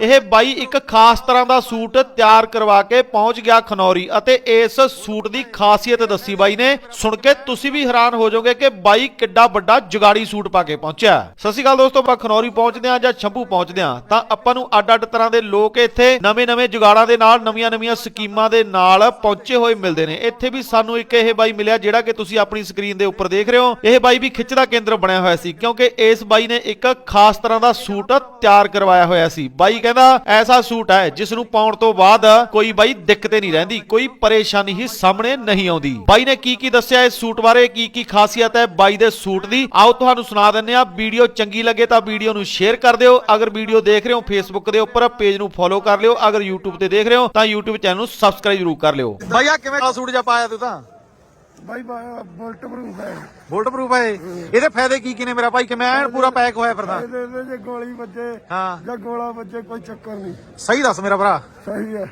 ਇਹ ਬਾਈ ਇੱਕ ਖਾਸ ਤਰ੍ਹਾਂ ਦਾ ਸੂਟ ਤਿਆਰ ਕਰਵਾ ਕੇ ਪਹੁੰਚ ਗਿਆ ਖਨੌਰੀ ਅਤੇ ਇਸ ਸੂਟ ਦੀ ਖਾਸੀਅਤ ਦੱਸੀ ਬਾਈ ਨੇ। ਸੁਣ ਕੇ ਤੁਸੀਂ ਵੀ ਹੈਰਾਨ ਹੋ ਜਾਓਗੇ ਕਿ ਬਾਈ ਕਿੱਡਾ ਵੱਡਾ ਜੁਗਾੜੀ ਸੂਟ ਪਾ ਕੇ ਪਹੁੰਚਿਆ। ਸਤਿ ਸ਼੍ਰੀ ਅਕਾਲ ਦੋਸਤੋ, ਆਪਾਂ ਖਨੌਰੀ ਪਹੁੰਚਦੇ ਹਾਂ ਜਾਂ ਸ਼ੰਭੂ ਪਹੁੰਚਦੇ ਹਾਂ। ਤਾਂ ਆਪਾਂ ਨੂੰ ਅੱਡ-ਅੱਡ ਤਰ੍ਹਾਂ ਦੇ ਲੋਕ ਇੱਥੇ ਨਵੇਂ-ਨਵੇਂ ਜੁਗਾੜਾਂ ਦੇ ਨਾਲ, ਨਵੀਆਂ-ਨਵੀਆਂ ਸਕੀਮਾਂ ਦੇ ਨਾਲ ਪਹੁੰਚੇ ਹੋਏ ਮਿਲਦੇ ਨੇ। ਇੱਥੇ ਵੀ ਸਾਨੂੰ ਇੱਕ ਇਹ ਬਾਈ ਮਿਲਿਆ ਜਿਹੜਾ ਕਿ ਤੁਸੀਂ ਆਪਣੀ ਸਕਰੀਨ ਦੇ ਉੱਪਰ ਦੇਖ ਰਹੇ ਹੋ। ਇਹ ਬਾਈ ਵੀ ਖਿੱਚ ਦਾ ਕੇਂਦਰ ਬਣਿਆ ਹੋਇਆ ਸੀ ਕਿਉਂਕਿ ਇਸ ਬਾਈ ਨੇ ਇੱਕ ਖਾਸ ਤਰ੍ਹਾਂ ਦਾ ਸੂਟ ਤਿਆਰ ਕਰਵਾਇਆ ਹੋਇਆ ਸੀ। ਬਾਈ ਕਹਿੰਦਾ, ਐਸਾ ਸੂਟ ਹੈ ਜਿਸ ਨੂੰ ਪਾਉਣ ਤੋਂ ਬਾਅਦ ਕੋਈ ਬਾਈ ਦਿੱਕਤੇ ਨਹੀਂ ਰਹਿੰਦੀ, ਕੋਈ ਪਰੇਸ਼ਾਨੀ ਹੀ ਸਾਹਮਣੇ ਨਹੀਂ ਆਉਂਦੀ। ਬਾਈ ਨੇ ਕੀ ਕੀ ਦੱਸਿਆ ਇਸ ਸੂਟ ਬਾਰੇ, ਕੀ ਕੀ ਖਾਸੀਅਤ ਹੈ ਬਾਈ ਦੇ ਸੂਟ ਦੀ? ਆਓ ਤੁਹਾਨੂੰ ਸੁਣਾ ਦਿੰਨੇ ਆ ਵੀਡੀਓ ਚੰਗੀ ਲੱਗੇ ਤਾਂ ਵੀਡੀਓ ਨੂੰ ਸ਼ੇਅਰ ਕਰ ਦਿਓ। ਅਗਰ ਵੀਡੀਓ ਦੇਖ ਰਹੇ ਹੋ ਫੇਸਬੁੱਕ ਦੇ ਉੱਪਰ, ਪੇਜ ਨੂੰ ਫੋਲੋ ਕਰ ਲਿਓ। ਅਗਰ YouTube ਤੇ ਦੇਖ ਰਹੇ ਹੋ ਤਾਂ YouTube ਚੈਨਲ ਨੂੰ ਸਬਸਕ੍ਰਾਈਬ ਜ਼ਰੂਰ ਕਰ ਲਿਓ। ਬਾਈ ਆ ਕਿਵੇਂ ਸੂਟ ਜਾ ਪਾਇਆ ਤੂੰ ਤਾਂ? ਬਾਈ ਬਾ- ਬੁਲਟ ਪ੍ਰੂਫ ਹੈ। ਬੁਲਟ ਪ੍ਰੂਫ ਹੈ ਇਹ। ਇਹਦੇ ਫਾਇਦੇ ਕੀ ਕੀ ਨੇ ਮੇਰਾ ਭਾਈ? ਕਿਵੇਂ ਐਨ ਪੂਰਾ ਪੈਕ ਹੋਇਆ ਫਿਰਦਾ? ਇਹਦੇ ਇਹਦੇ ਜੇ ਗੋਲੀ ਵੱਜੇ ਹਾਂ। ਜਾਂ ਗੋਲਾ ਵੱਜੇ ਕੋਈ ਚੱਕਰ ਨਹੀਂ। ਸਹੀ ਦੱਸ ਮੇਰਾ ਭਰਾ। ਸਹੀ ਹੈ।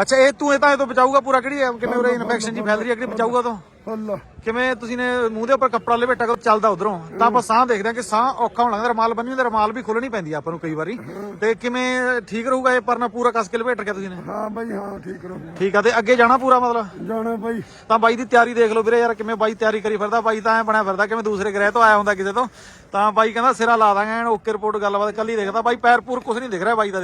ਅੱਛਾ ਇਹ ਤੂੰ ਇਹ ਤਾਂ ਇਹ ਤੋਂ ਬਚਾਊਗਾ ਪੂਰਾ ਕਿਹੜੀ ਹੈ ਕਿਵੇਂ ਉਰੇ ਇਨਫੈਕਸ਼ਨ ਜੀ ਫੈਲ ਰਹੀ ਹੈ ਕਿਹੜੀ ਬਚਾਊਗਾ ਤੋਂ? ਅੱਲਾ। ਕਿਵੇਂ ਤੁਸੀਂ ਨੇ ਮੂੰਹ ਦੇ ਉੱਪਰ ਕੱਪੜਾ ਲਪੇਟਾ ਕੇ ਚੱਲਦਾ ਉਧਰੋਂ। ਤਾਂ ਆਪਾਂ ਸਾਹ ਦੇਖਦੇ ਹਾਂ ਕਿ ਸਾਹ ਔਖਾ ਹੋਣ ਲੱਗਦਾ ਰਮਾਲ ਬੰਨੀ ਹੁੰਦਾ ਰਮਾਲ ਵੀ ਖੋਲਣੀ ਪੈਂਦੀ ਆ ਆਪਾਂ ਨੂੰ ਕਈ ਵਾਰੀ। ਤੇ ਕਿਵੇਂ ਠੀਕ ਰਹੂਗਾ ਇਹ ਪਰਨਾ ਪੂਰਾ ਕੱਸ ਕੇ ਲਪੇਟ ਕੇ ਤੁਸੀਂ ਨੇ? ਹਾਂ ਬਾਈ ਹਾਂ ਠੀਕ ਰਹੋ ਠੀਕ ਆ ਤੇ ਅੱਗੇ ਜਾਣਾ ਪੂਰਾ ਮਤਲਬ? ਜਾਣਾ ਬਾਈ। ਤਾਂ ਬਾਈ ਦੀ ਤਿਆਰੀ ਦੇਖ ਲਓ ਵੀਰੇ ਯਾਰ ਕਿਵੇਂ ਬਾਈ ਤਿਆਰੀ ਕਰੀ ਫਿਰਦਾ ਬਾਈ ਤਾਂ ਐ ਬਣਿਆ ਫਿਰਦਾ ਕਿਵੇਂ ਦੂਸਰੇ ਗ੍ਰਹਿ ਤੋਂ ਆਇਆ ਹੁੰਦਾ ਕਿਸੇ ਤੋਂ। ਤਾਂ ਬਾਈ ਕਹਿੰਦਾ ਸਿਰਾ ਲਾ ਦਾਂਗੇ ਐਨ ਓਕੇ ਰਿਪੋਰਟ ਗੱਲਬਾਤ ਕੱਲ ਹੀ ਦੇਖਦਾ। ਬਾਈ ਪੈਰ ਪੂਰ ਕੁਝ ਨਹੀਂ ਦਿਖ ਰਿਹਾ ਬਾਈ ਦਾ